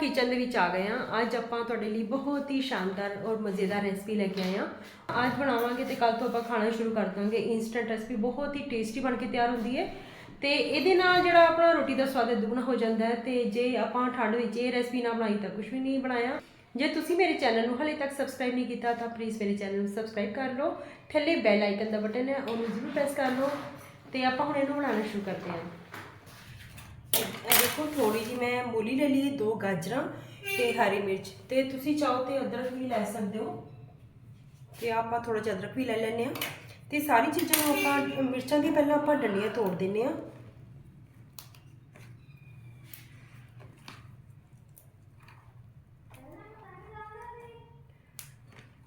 Kitchen ਦੇ ਵਿੱਚ ਆ ਗਏ ਆ ਅੱਜ ਆਪਾਂ ਤੁਹਾਡੇ ਲਈ ਬਹੁਤ ਹੀ ਸ਼ਾਨਦਾਰ ਔਰ ਮਜ਼ੇਦਾਰ ਰੈਸਪੀ ਲੈ ਕੇ ਆਏ ਆ ਅੱਜ ਬਣਾਵਾਂਗੇ ਤੇ ਕੱਲ ਤੋਂ ਆਪਾਂ ਖਾਣਾ ਸ਼ੁਰੂ ਕਰ ਦਾਂਗੇ। ਇਨਸਟੈਂਟ ਰੈਸਪੀ ਬਹੁਤ ਹੀ ਟੇਸਟੀ ਬਣ ਕੇ ਤਿਆਰ ਹੁੰਦੀ ਹੈ। ਤੇ ਇਹਦੇ ਨਾਲ ਜਿਹੜਾ ਆਪਣਾ ਰੋਟੀ ਦਾ ਸਵਾਦ ਦੁੱਗਣਾ ਹੋ ਜਾਂਦਾ ਹੈ। ਤੇ ਜੇ ਆਪਾਂ ਠੰਡ ਵਿੱਚ ਇਹ ਰੈਸਪੀ ਨਾ ਬਣਾਈ ਤਾਂ ਕੁਝ ਵੀ ਨਹੀਂ ਬਣਾਇਆ। ਜੇ ਤੁਸੀਂ ਮੇਰੇ ਚੈਨਲ ਨੂੰ ਹਲੇ ਤੱਕ ਸਬਸਕ੍ਰਾਈਬ ਨਹੀਂ ਕੀਤਾ ਤਾਂ ਪਲੀਜ਼ ਮੇਰੇ ਚੈਨਲ ਨੂੰ ਸਬਸਕ੍ਰਾਈਬ ਕਰ ਲਓ। ਥੱਲੇ ਬੈਲ ਆਈਕਨ ਦਾ ਬਟਨ ਹੈ, ਉਹਨੂੰ ਜ਼ਰੂਰ ਪ੍ਰੈਸ ਕਰ ਲਓ। ਤੇ ਆਪਾਂ ਹੁਣ ਇਹਨੂੰ ਬਣਾਉਣਾ ਸ਼ੁਰੂ ਕਰਦੇ ਹਾਂ। ਇਹ ਦੇਖੋ ਥੋੜੀ ਜੀ ਮੈਂ ਮੂਲੀ ਲੈ ਲਈ, ਦੋ ਗਾਜਰਾਂ ਤੇ ਹਰੀ ਮਿਰਚ। ਤੇ ਤੁਸੀਂ ਚਾਹੋ ਤੇ ਅਦਰਕ ਵੀ ਲੈ ਸਕਦੇ ਹੋ। ਤੇ ਆਪਾਂ ਥੋੜਾ ਜਿਹਾ ਅਦਰਕ ਵੀ ਲੈ ਲੈਣੇ ਆ ਤੇ ਸਾਰੀ ਚੀਜ਼ਾਂ ਨੂੰ ਆਪਾਂ, ਮਿਰਚਾਂ ਦੀ ਪਹਿਲਾਂ ਆਪਾਂ ਡੰਡੀਆਂ ਤੋੜ ਦਿੰਨੇ ਆ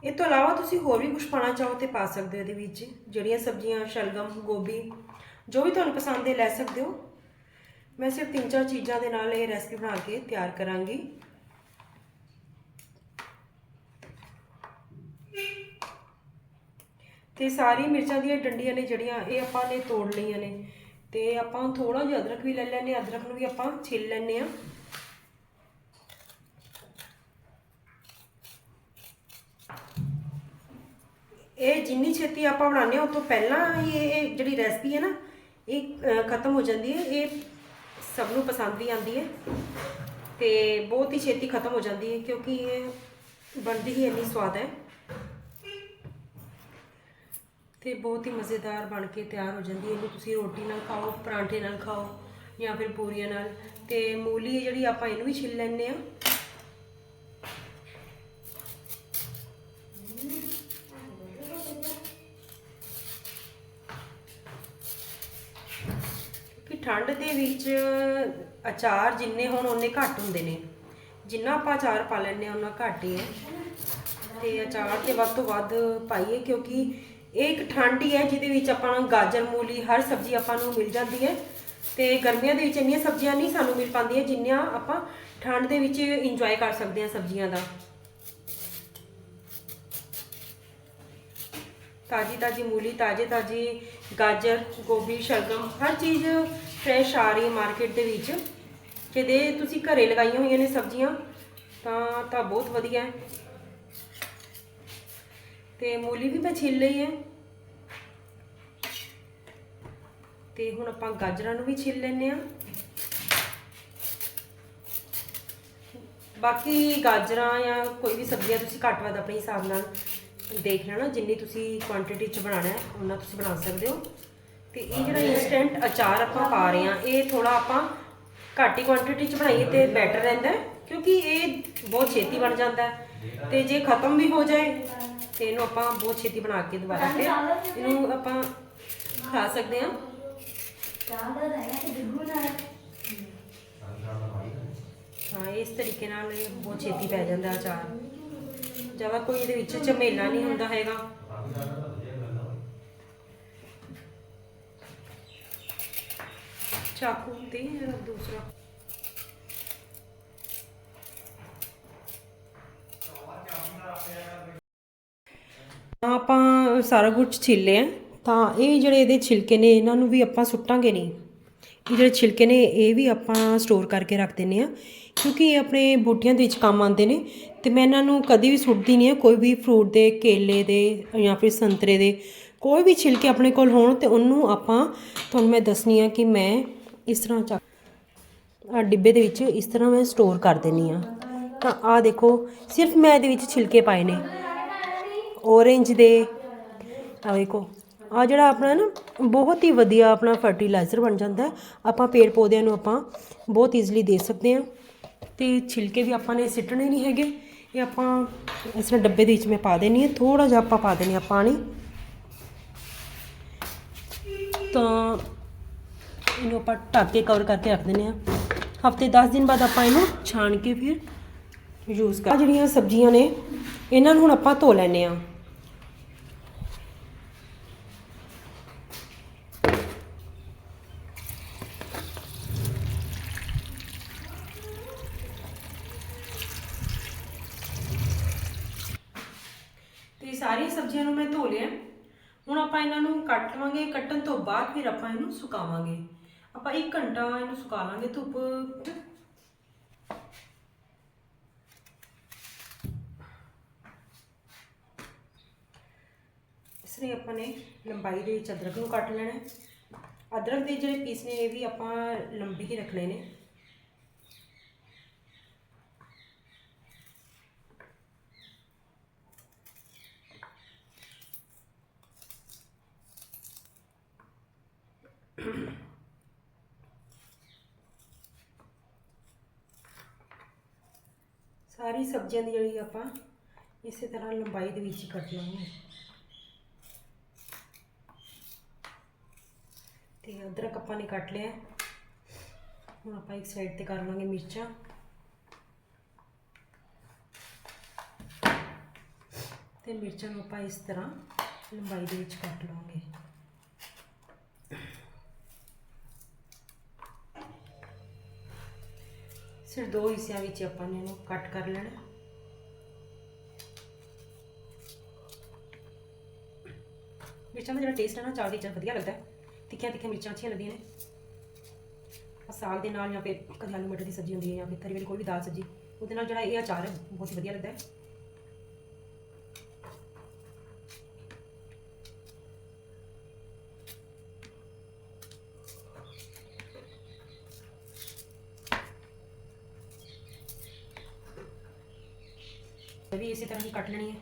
ਇਹ ਤੋਂ ਇਲਾਵਾ ਤੁਸੀਂ ਹੋਰ ਵੀ ਕੁਝ ਪਾਣਾ ਚਾਹੋ ਤੇ ਪਾ ਸਕਦੇ ਹੋ ਇਹਦੇ ਵਿੱਚ, ਜਿਹੜੀਆਂ ਸਬਜ਼ੀਆਂ, ਸ਼ਲਗਮ, ਗੋਭੀ, ਜੋ ਵੀ ਤੁਹਾਨੂੰ ਪਸੰਦ ਹੈ ਲੈ ਸਕਦੇ ਹੋ। ਮੈਂ ਸਿਰਫ ਤਿੰਨ ਚਾਰ ਚੀਜ਼ਾਂ ਦੇ ਨਾਲ ਇਹ ਰੈਸਪੀ ਬਣਾ ਕੇ ਤਿਆਰ ਕਰਾਂਗੀ। ਤੇ ਸਾਰੀ ਮਿਰਚਾਂ ਦੀਆਂ ਡੰਡੀਆਂ ਨੇ ਜਿਹੜੀਆਂ, ਇਹ ਆਪਾਂ ਨੇ ਤੋੜ ਲਈਆਂ ਨੇ। ਤੇ ਆਪਾਂ ਥੋੜਾ ਜਿਹਾ ਅਦਰਕ ਵੀ ਲੈ ਲੈਣੇ ਆ ਅਦਰਕ ਨੂੰ ਵੀ ਆਪਾਂ ਛਿੱਲ ਲੈਣੇ ਆ ਇਹ ਜਿੰਨੀ ਛੇਤੀ ਆਪਾਂ ਬਣਾਉਂਦੇ ਹਾਂ ਉਸ ਤੋਂ ਪਹਿਲਾਂ ਹੀ ਇਹ ਜਿਹੜੀ ਰੈਸਪੀ ਹੈ ਨਾ, ਇਹ ਖਤਮ ਹੋ ਜਾਂਦੀ ਹੈ। ਇਹ ਸਭ ਨੂੰ ਪਸੰਦ ਵੀ ਆਉਂਦੀ ਹੈ ਤੇ ਬਹੁਤ ਹੀ ਛੇਤੀ ਖਤਮ ਹੋ ਜਾਂਦੀ ਹੈ ਕਿਉਂਕਿ ਇਹ ਬਣਦੀ ਹੀ ਇੰਨੀ ਸਵਾਦ ਹੈ ਤੇ ਬਹੁਤ ਹੀ ਮਜ਼ੇਦਾਰ ਬਣ ਕੇ ਤਿਆਰ ਹੋ ਜਾਂਦੀ ਹੈ। ਇਹਨੂੰ ਤੁਸੀਂ ਰੋਟੀ ਨਾਲ ਖਾਓ, ਪਰਾਂਠੇ ਨਾਲ ਖਾਓ ਜਾਂ ਫਿਰ ਪੂਰੀਆਂ ਨਾਲ ਤੇ ਮੂਲੀ ਜਿਹੜੀ ਆਪਾਂ ਇਹਨੂੰ ਵੀ ਛਿੱਲ ਲੈਣੇ ਆ ਠੰਡ ਦੇ ਵਿੱਚ ਅਚਾਰ ਜਿੰਨੇ ਹੋਣ ਉਹਨੇ ਘੱਟ ਹੁੰਦੇ ਨੇ। ਜਿੰਨਾ ਆਪਾਂ ਅਚਾਰ ਪਾ ਲੈਂਦੇ ਹਾਂ ਉਹਨਾਂ ਘੱਟ ਹੀ ਹੈ। ਤੇ ਅਚਾਰ ਤੇ ਵੱਧ ਤੋਂ ਵੱਧ ਪਾਈਏ, ਕਿਉਂਕਿ ਇਹ ਇੱਕ ਠੰਡ ਹੀ ਹੈ, ਜਿਹਦੇ ਵਿੱਚ ਆਪਾਂ ਨੂੰ ਗਾਜਰ, ਮੂਲੀ, ਹਰ ਸਬਜ਼ੀ ਆਪਾਂ ਨੂੰ ਮਿਲ ਜਾਂਦੀ ਹੈ। ਤੇ ਗਰਮੀਆਂ ਦੇ ਵਿੱਚ ਇੰਨੀਆਂ ਸਬਜ਼ੀਆਂ ਨਹੀਂ ਸਾਨੂੰ ਮਿਲ ਪਾਉਂਦੀਆਂ, ਜਿੰਨੀਆਂ ਆਪਾਂ ਠੰਡ ਦੇ ਵਿੱਚ ਇੰਜੋਏ ਕਰ ਸਕਦੇ ਹਾਂ ਸਬਜ਼ੀਆਂ ਦਾ। ਤਾਜੀ ਤਾਜੀ ਮੂਲੀ ਤਾजे ਤਾਜੀ ਗਾਜਰ, ਗੋਭੀ, ਸ਼ਲਗਮ, ਹਰ ਚੀਜ਼ ਫਰੈਸ਼ ਆ ਰਹੀ ਹੈ ਮਾਰਕੀਟ ਦੇ ਵਿੱਚ। ਜਿਹਦੇ ਤੁਸੀਂ ਘਰੇ ਲਗਾਈਆਂ ਹੋਈਆਂ ਨੇ ਸਬਜ਼ੀਆਂ, ਤਾਂ ਤਾਂ ਬਹੁਤ ਵਧੀਆ ਹੈ। ਤੇ ਮੂਲੀ ਵੀ ਮੈਂ ਛਿੱਲ ਲਈ ਹੈ। ਤੇ ਹੁਣ ਆਪਾਂ ਗਾਜਰਾਂ ਨੂੰ ਵੀ ਛਿੱਲ ਲੈਨੇ ਆ ਬਾਕੀ ਗਾਜਰਾਂ ਜਾਂ ਕੋਈ ਵੀ ਸਬਜ਼ੀਆਂ ਤੁਸੀਂ ਘੱਟ ਵੱਧ ਆਪਣੇ ਹਿਸਾਬ ਨਾਲ ਦੇਖ ਲੈਣਾ ਜਿੰਨੀ ਤੁਸੀਂ ਕੁਆਂਟੀਟੀ ਚ ਬਣਾਉਣਾ ਹੈ ਉਹਨਾਂ ਤੁਸੀਂ ਬਣਾ ਸਕਦੇ ਹੋ। ਤੇ ਇਹ ਜਿਹੜਾ ਇਨਸਟੈਂਟ ਅਚਾਰ ਆਪਾਂ ਪਾ ਰਹੇ ਆ ਇਹ ਥੋੜਾ ਆਪਾਂ ਘੱਟ ਹੀ ਕੁਆਂਟੀਟੀ ਚ ਬਣਾਈਏ ਤੇ ਬੈਟਰ ਰਹਿੰਦਾ ਹੈ, ਕਿਉਂਕਿ ਇਹ ਬਹੁਤ ਛੇਤੀ ਬਣ ਜਾਂਦਾ ਹੈ। ਤੇ ਜੇ ਖਤਮ ਵੀ ਹੋ ਜਾਏ ਤੇ ਇਹਨੂੰ ਆਪਾਂ ਬਹੁਤ ਛੇਤੀ ਬਣਾ ਕੇ ਦੁਬਾਰਾ ਫਿਰ ਇਹਨੂੰ ਆਪਾਂ ਖਾ ਸਕਦੇ ਹਾਂ। ਹਾਂ ਇਸ ਤਰੀਕੇ ਨਾਲ ਇਹ ਬਹੁਤ ਛੇਤੀ ਪੈ ਜਾਂਦਾ ਅਚਾਰ। ਜ਼ਿਆਦਾ ਕੋਈ ਇਹਦੇ ਵਿੱਚ ਝਮੇਲਾ ਨਹੀਂ ਹੁੰਦਾ ਹੈਗਾ। ਚਾਕੂ ਤੇ ਦੂਸਰਾ। ਤਾਂ ਆਪਾਂ ਸਾਰਾ ਕੁਝ ਛਿੱਲੇ ਆ। ਤਾਂ ਇਹ ਜਿਹੜੇ ਇਹਦੇ ਛਿਲਕੇ ਨੇ, ਇਹਨਾਂ ਨੂੰ ਵੀ ਆਪਾਂ ਸੁੱਟਾਂਗੇ ਨਹੀਂ। ਇਹ ਜਿਹੜੇ ਛਿਲਕੇ ਨੇ, ਇਹ ਵੀ ਆਪਾਂ ਸਟੋਰ ਕਰਕੇ ਰੱਖ ਦਿੰਨੇ ਆ। ਕਿਉਂਕਿ ਇਹ ਆਪਣੇ ਬੂਟੀਆਂ ਦੇ ਵਿੱਚ ਕੰਮ ਆਉਂਦੇ ਨੇ ਤੇ ਮੈਂ ਇਹਨਾਂ ਨੂੰ ਕਦੀ ਵੀ ਸੁੱਟਦੀ ਨਹੀਂ ਆ, ਕੋਈ ਵੀ ਫਰੂਟ ਦੇ, ਕੇਲੇ ਦੇ ਜਾਂ ਫਿਰ ਸੰਤਰੇ ਦੇ। ਕੋਈ ਵੀ ਛਿਲਕੇ ਆਪਣੇ ਕੋਲ ਹੋਣ ਤੇ ਉਹਨੂੰ ਆਪਾਂ, ਤੁਹਾਨੂੰ ਮੈਂ ਦੱਸਣੀ ਆ ਕਿ ਮੈਂ ਇਸ ਤਰ੍ਹਾਂ ਚੱਕ ਆ ਡਿੱਬੇ ਦੇ ਵਿੱਚ ਇਸ ਤਰ੍ਹਾਂ ਮੈਂ ਸਟੋਰ ਕਰ ਦਿੰਨੀ ਆ ਤਾਂ ਆ ਦੇਖੋ, ਸਿਰਫ ਮੈਂ ਇਹਦੇ ਵਿੱਚ ਛਿਲਕੇ ਪਾਏ ਨੇ। ਔਰੇਂਜ ਦੇ ਆ ਵੇਖੋ ਆ ਜਿਹੜਾ ਆਪਣਾ ਨਾ ਬਹੁਤ ਹੀ ਵਧੀਆ ਆਪਣਾ ਫਰਟੀਲਾਈਜ਼ਰ ਬਣ ਜਾਂਦਾ ਆਪਾਂ ਪੇੜ ਪੌਦਿਆਂ ਨੂੰ ਆਪਾਂ ਬਹੁਤ ਈਜ਼ੀਲੀ ਦੇ ਸਕਦੇ ਹਾਂ। ਤੇ ਛਿਲਕੇ ਵੀ ਆਪਾਂ ਨੇ ਸਿੱਟਣੇ ਨਹੀਂ ਹੈਗੇ। ਇਹ ਆਪਾਂ ਇਸ ਤਰ੍ਹਾਂ ਡੱਬੇ ਦੇ ਵਿੱਚ ਮੈਂ ਪਾ ਦੇਣੀ ਹੈ। ਥੋੜਾ ਜਿਹਾ ਆਪਾਂ ਪਾ ਦੇਣੀ ਆ ਪਾਣੀ। ਤਾਂ ਇਹਨੂੰ ਆਪਾਂ ਢੱਕ ਕੇ ਕਵਰ ਕਰਕੇ ਰੱਖ ਦਿੰਦੇ ਆ ਹਫ਼ਤੇ 10 ਦਿਨ ਬਾਅਦ ਆਪਾਂ ਇਹਨੂੰ ਛਾਣ ਕੇ ਫਿਰ ਯੂਜ਼ ਕਰ ਜਿਹੜੀਆਂ ਸਬਜ਼ੀਆਂ ਨੇ, ਇਹਨਾਂ ਨੂੰ ਹੁਣ ਆਪਾਂ ਧੋ ਲੈਨੇ ਆ ਤੇ ਸਾਰੀਆਂ ਸਬਜ਼ੀਆਂ ਨੂੰ ਮੈਂ ਧੋ ਲਿਆ ਹੁਣ ਆਪਾਂ ਇਹਨਾਂ ਨੂੰ ਕੱਟ ਲਵਾਂਗੇ, ਕੱਟਣ ਤੋਂ ਬਾਅਦ ਫਿਰ ਆਪਾਂ ਇਹਨੂੰ ਸੁਕਾਵਾਂਗੇ। ਆਪਾਂ 1 ਘੰਟਾ ਇਹਨੂੰ ਸੁਕਾ ਲਾਂਗੇ ਧੁੱਪ ਇਸ ਲਈ ਆਪਾਂ ਨੇ ਲੰਬਾਈ ਦੇ ਵਿੱਚ ਅਦਰਕ ਨੂੰ ਕੱਟ ਲੈਣਾ ਅਦਰਕ ਦੇ ਜਿਹੜੇ ਪੀਸ ਨੇ, ਇਹ ਵੀ ਆਪਾਂ ਲੰਬੀ ਹੀ ਰੱਖਣੇ ਨੇ Mm-hmm. ਸਾਰੀ ਸਬਜ਼ੀਆਂ ਦੀ ਜਿਹੜੀ ਆਪਾਂ ਇਸੇ ਤਰ੍ਹਾਂ ਲੰਬਾਈ ਦੇ ਵਿੱਚ ਹੀ ਕੱਟ ਲਾਂਗੇ। ਤੇ ਅਦਰਕ ਆਪਾਂ ਨੇ ਕੱਟ ਲਿਆ। ਹੁਣ ਆਪਾਂ ਇੱਕ ਸਾਈਡ ਤੇ ਕਰ ਲਾਂਗੇ ਮਿਰਚਾਂ। ਤੇ ਮਿਰਚਾਂ ਨੂੰ ਆਪਾਂ ਇਸ ਤਰ੍ਹਾਂ ਲੰਬਾਈ ਦੇ ਵਿੱਚ ਕੱਟ ਲਾਂਗੇ। ਸਿਰ ਦੋ ਹਿੱਸਿਆਂ ਵਿੱਚ ਆਪਾਂ ਨੇ ਇਹਨੂੰ ਕੱਟ ਕਰ ਲੈਣਾ। ਮਿਰਚਾਂ ਦਾ ਜਿਹੜਾ ਟੇਸਟ ਹੈ ਨਾ, ਚਾਰ ਦੇ ਵਿੱਚ ਵਧੀਆ ਲੱਗਦਾ ਤਿੱਖੀਆਂ ਤਿੱਖੀਆਂ ਮਿਰਚਾਂ ਅੱਛੀਆਂ ਲੱਗਦੀਆਂ ਨੇ। ਸਾਗ ਦੇ ਨਾਲ ਜਾਂ ਫਿਰ ਕਦੇ ਆਲੂ ਮਟਰ ਦੀ ਸਬਜ਼ੀ ਹੁੰਦੀ ਹੈ ਜਾਂ ਫਿਰ ਤਰੀ ਵਾਲੀ ਕੋਈ ਵੀ ਦਾਲ ਸਬਜ਼ੀ, ਉਹਦੇ ਨਾਲ ਜਿਹੜਾ ਇਹ ਅਚਾਰ ਹੈ, ਬਹੁਤ ਵਧੀਆ ਲੱਗਦਾ ਹੈ। ਵੀ ਇਸੇ ਤਰ੍ਹਾਂ ਹੀ ਕੱਟ ਲੈਣੀ ਹੈ।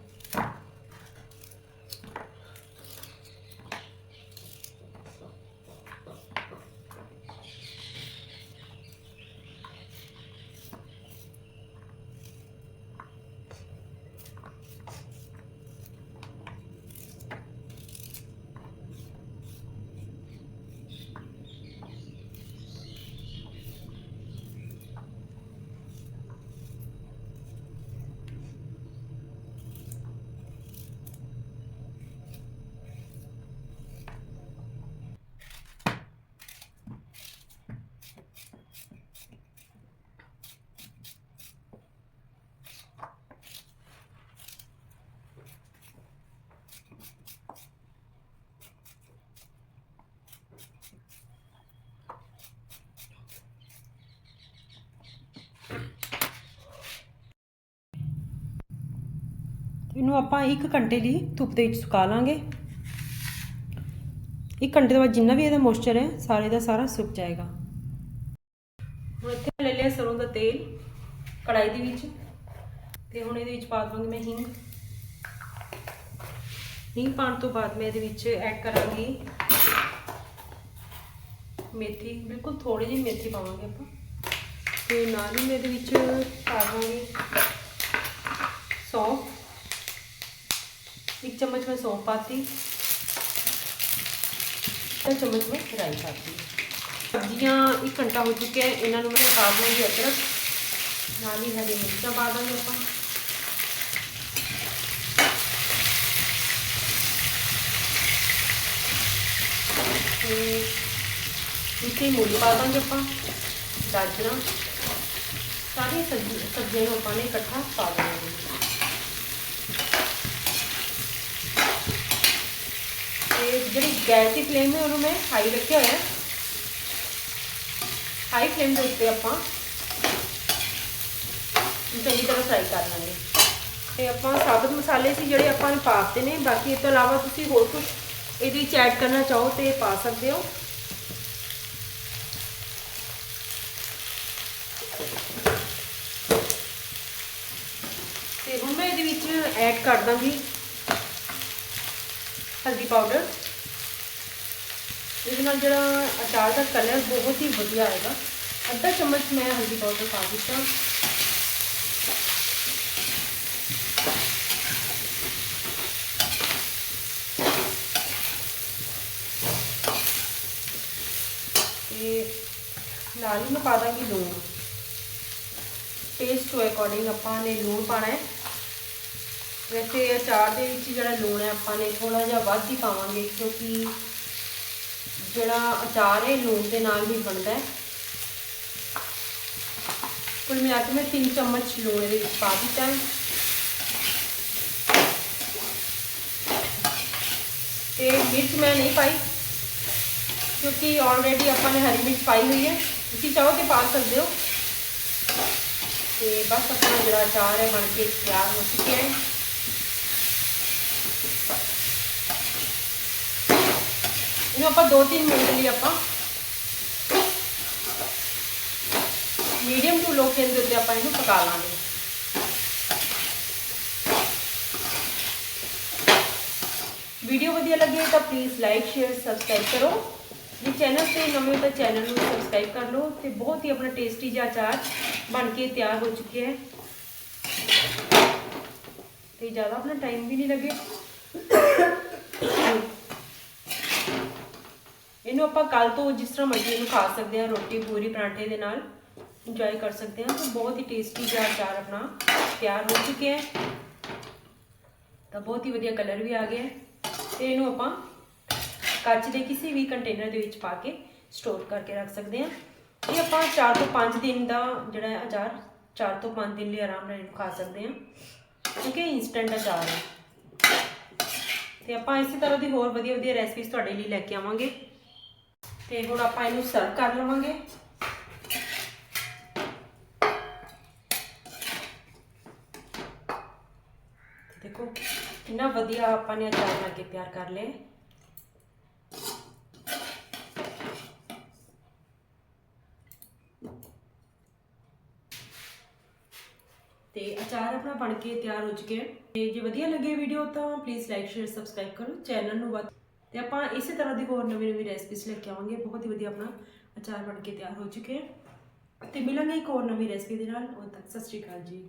ਇਹਨੂੰ ਆਪਾਂ 1 ਘੰਟੇ ਲਈ ਧੁੱਪ ਦੇ ਵਿੱਚ ਸੁਕਾ ਲਾਂਗੇ। 1 ਘੰਟੇ ਤੋਂ ਬਾਅਦ ਜਿੰਨਾ ਵੀ ਇਹਦਾ ਮੋਇਸਚਰ ਹੈ, ਸਾਰੇ ਦਾ ਸਾਰਾ ਸੁੱਕ ਜਾਏਗਾ। ਹੁਣ ਇੱਥੇ ਲੈ ਲਿਆ ਸਰੋਂ ਦਾ ਤੇਲ ਕੜਾਈ ਦੇ ਵਿੱਚ। ਤੇ ਹੁਣ ਇਹਦੇ ਵਿੱਚ ਪਾ ਦਵਾਂਗੀ ਮੈਂ ਹਿੰਗ। ਹਿੰਗ ਪਾਉਣ ਤੋਂ ਬਾਅਦ ਮੈਂ ਇਹਦੇ ਵਿੱਚ ਐਡ ਕਰਾਂਗੀ ਮੇਥੀ। ਬਿਲਕੁਲ ਥੋੜੀ ਜਿਹੀ ਮੇਥੀ ਪਾਵਾਂਗੇ ਆਪਾਂ। ਤੇ ਨਾਲ ਹੀ ਮੈਂ ਇਹਦੇ ਵਿੱਚ ਪਾ ਦਵਾਂਗੀ ਸੌਂਫ। एक चम्मच में सौंफ पाती एक चम्मच में राई पाती सब्जियां एक घंटा हो चुके हैं इन्होंने मैं पा दूँगी अदरक ਨਾਲ ਹੀ ਹਰੀ ਮਿਰਚਾਂ ਪਾ ਦਾਂਗੇ ਆਪਾਂ ਤੇ ਇੱਥੇ ਮੂਲੀ ਪਾ ਦਾਂਗੇ ਆਪਾਂ ਗਾਜਰਾਂ ਸਾਰੀਆਂ ਸਬਜ਼ੀ ਸਬਜ਼ੀਆਂ ਨੂੰ ਆਪਾਂ ਨੇ ਇਕੱਠਾ ਪਾ ਦੇਣਾ ਤੇ ਜਿਹੜੀ ਗੈਸ ਦੀ ਫਲੇਮ ਹੈ, ਉਹਨੂੰ ਮੈਂ ਹਾਈ ਰੱਖਿਆ ਹੋਇਆ। ਹਾਈ ਫਲੇਮ ਦੇ ਉੱਤੇ ਆਪਾਂ ਚੰਗੀ ਤਰ੍ਹਾਂ ਫਰਾਈ ਕਰ ਲਾਂਗੇ। ਤੇ ਆਪਾਂ ਸਾਬਤ ਮਸਾਲੇ ਸੀ ਜਿਹੜੇ ਆਪਾਂ ਨੇ ਪਾ ਨੇ, ਬਾਕੀ ਇਸ ਤੋਂ ਇਲਾਵਾ ਤੁਸੀਂ ਹੋਰ ਕੁਝ ਇਹਦੇ ਵਿੱਚ ਐਡ ਕਰਨਾ ਚਾਹੋ ਤੇ ਪਾ ਸਕਦੇ ਹੋ। ਤੇ ਹੁਣ ਮੈਂ ਇਹਦੇ ਵਿੱਚ ਐਡ ਕਰ ਦਾਂਗੀ। ਹਲਦੀ ਪਾਊਡਰ ਇਹਦੇ ਨਾਲ ਜਿਹੜਾ ਅਚਾਰ ਦਾ ਕਲਰ ਬਹੁਤ ਹੀ ਵਧੀਆ ਆਏਗਾ ਅੱਧਾ ਚਮਚ ਮੈਂ ਹਲਦੀ ਪਾਊਡਰ ਪਾ ਦਿੱਤਾ ਤੇ ਨਾਲ ਹੀ ਮੈਂ ਪਾ ਦਾਂਗੀ ਲੂਣ ਟੇਸਟ ਤੋਂ ਅਕੋਰਡਿੰਗ ਆਪਾਂ ਨੇ ਲੂਣ ਪਾਣਾ ਹੈ ਵੈਸੇ ਅਚਾਰ ਦੇ ਵਿੱਚ ਜਿਹੜਾ ਲੂਣ ਹੈ, ਆਪਾਂ ਨੇ ਥੋੜਾ ਜਿਹਾ ਵੱਧ ਹੀ ਪਾਵਾਂਗੇ, ਕਿਉਂਕਿ ਜਿਹੜਾ ਅਚਾਰ ਹੈ, ਲੂਣ ਦੇ ਨਾਲ ਹੀ ਬਣਦਾ ਹੈ। ਕੁੱਲ ਮਿਲਾ ਕੇ ਮੈਂ 3 ਚਮਚ ਲੂਣ ਇਹਦੇ ਵਿੱਚ ਪਾ ਦਿੱਤਾ ਹੈ। ਤੇ ਮਿਰਚ ਮੈਂ ਨਹੀਂ ਪਾਈ, ਕਿਉਂਕਿ ਆਲਰੇਡੀ ਆਪਾਂ ਨੇ ਹਰੀ ਮਿਰਚ ਪਾਈ ਹੋਈ ਹੈ। ਤੁਸੀਂ ਚਾਹੋ ਤੇ ਪਾ ਸਕਦੇ ਹੋ। ਤੇ ਬਸ ਆਪਣਾ ਜਿਹੜਾ ਅਚਾਰ ਹੈ, ਬਣ ਕੇ ਤਿਆਰ ਹੋ ਚੁੱਕਿਆ ਹੈ। ਇਹਨੂੰ ਆਪਾਂ 2-3 ਮਿੰਟ ਲਈ ਆਪਾਂ ਮੀਡੀਅਮ ਟੂ ਲੋ ਫਲੇਮ ਦੇ ਉੱਤੇ ਆਪਾਂ ਇਹਨੂੰ ਪਕਾ ਲਾਂਗੇ। ਵੀਡੀਓ ਵਧੀਆ ਲੱਗੇ ਤਾਂ ਪਲੀਜ਼ ਲਾਈਕ ਸ਼ੇਅਰ ਸਬਸਕ੍ਰਾਈਬ ਕਰੋ। ਜੇ ਚੈਨਲ ਤੇ ਨਵੇਂ ਹੋ ਤਾਂ ਚੈਨਲ ਨੂੰ ਸਬਸਕ੍ਰਾਈਬ ਕਰ ਲਓ ਤੇ ਬਹੁਤ ਹੀ ਆਪਣਾ ਟੇਸਟੀ ਜਿਹਾ ਅਚਾਰ ਬਣ ਕੇ ਤਿਆਰ ਹੋ ਚੁੱਕਿਆ ਹੈ। ਤੇ ਜ਼ਿਆਦਾ ਆਪਣਾ ਟਾਈਮ ਵੀ ਨਹੀਂ ਲੱਗੇ। ਇਹਨੂੰ ਆਪਾਂ ਕੱਲ ਤੋਂ ਜਿਸ ਤਰ੍ਹਾਂ ਮਰਜ਼ੀ ਇਹਨੂੰ ਖਾ ਸਕਦੇ ਹਾਂ, ਰੋਟੀ, ਪੂਰੀ, ਪਰਾਂਠੇ ਦੇ ਨਾਲ ਇੰਜੋਏ ਕਰ ਸਕਦੇ ਹਾਂ। ਤਾਂ ਬਹੁਤ ਹੀ ਟੇਸਟੀ ਜਿਹਾ ਅਚਾਰ ਆਪਣਾ ਤਿਆਰ ਹੋ ਚੁੱਕਿਆ ਹੈ। ਤਾਂ ਬਹੁਤ ਹੀ ਵਧੀਆ ਕਲਰ ਵੀ ਆ ਗਿਆ ਹੈ। ਤੇ ਇਹਨੂੰ ਆਪਾਂ ਕੱਚ ਦੇ ਕਿਸੇ ਵੀ ਕੰਟੇਨਰ ਦੇ ਵਿੱਚ ਪਾ ਕੇ ਸਟੋਰ ਕਰਕੇ ਰੱਖ ਸਕਦੇ ਹਾਂ। ਇਹ ਆਪਾਂ 4 ਤੋਂ 5 ਦਿਨ ਦਾ ਜਿਹੜਾ ਅਚਾਰ 4 ਤੋਂ 5 ਦਿਨ ਲਈ ਆਰਾਮ ਨਾਲ ਇਹਨੂੰ ਖਾ ਸਕਦੇ ਹਾਂ। ਕਿਉਂਕਿ ਇਨਸਟੈਂਟ ਅਚਾਰ ਹੈ। ਤੇ ਆਪਾਂ ਇਸੇ ਤਰ੍ਹਾਂ ਦੀ ਹੋਰ ਵਧੀਆ ਵਧੀਆ ਰੈਸਪੀਜ਼ ਤੁਹਾਡੇ ਲਈ ਲੈ ਕੇ ਆਵਾਂਗੇ। ਤੇ ਹੁਣ ਆਪਾਂ ਇਹਨੂੰ ਸਰਵ ਕਰ ਲਵਾਂਗੇ। ਦੇਖੋ, ਕਿੰਨਾ ਵਧੀਆ ਆਪਾਂ ਨੇ ਅਚਾਰ ਲਾ ਕੇ ਤਿਆਰ ਕਰ ਲਏ। ਤੇ ਅਚਾਰ ਆਪਣਾ ਬਣ ਕੇ ਤਿਆਰ ਹੋ ਚੁੱਕਿਆ ਹੈ ਤੇ ਜੇ ਵਧੀਆ ਲੱਗੇ ਵੀਡੀਓ ਤਾਂ ਪਲੀਜ਼ ਲਾਈਕ ਸ਼ੇਅਰ ਸਬਸਕ੍ਰਾਈਬ ਕਰੋ। ਚੈਨਲ ਨੂੰ ਵੱਧ ਤੇ ਆਪਾਂ ਇਸੇ ਤਰ੍ਹਾਂ ਦੀ ਹੋਰ ਨਵੀਂ ਨਵੀਂ ਰੈਸਪੀਸ ਲੈ ਕੇ ਆਵਾਂਗੇ। ਬਹੁਤ ਹੀ ਵਧੀਆ ਆਪਣਾ ਅਚਾਰ ਬਣ ਕੇ ਤਿਆਰ ਹੋ ਚੁੱਕੇ ਹੈ ਤੇ ਮਿਲਾਂਗੇ ਇੱਕ ਹੋਰ ਨਵੀਂ ਰੈਸਪੀ ਦੇ ਨਾਲ। ਉਦੋਂ ਤੱਕ, ਸਤਿ ਸ਼੍ਰੀ ਅਕਾਲ ਜੀ।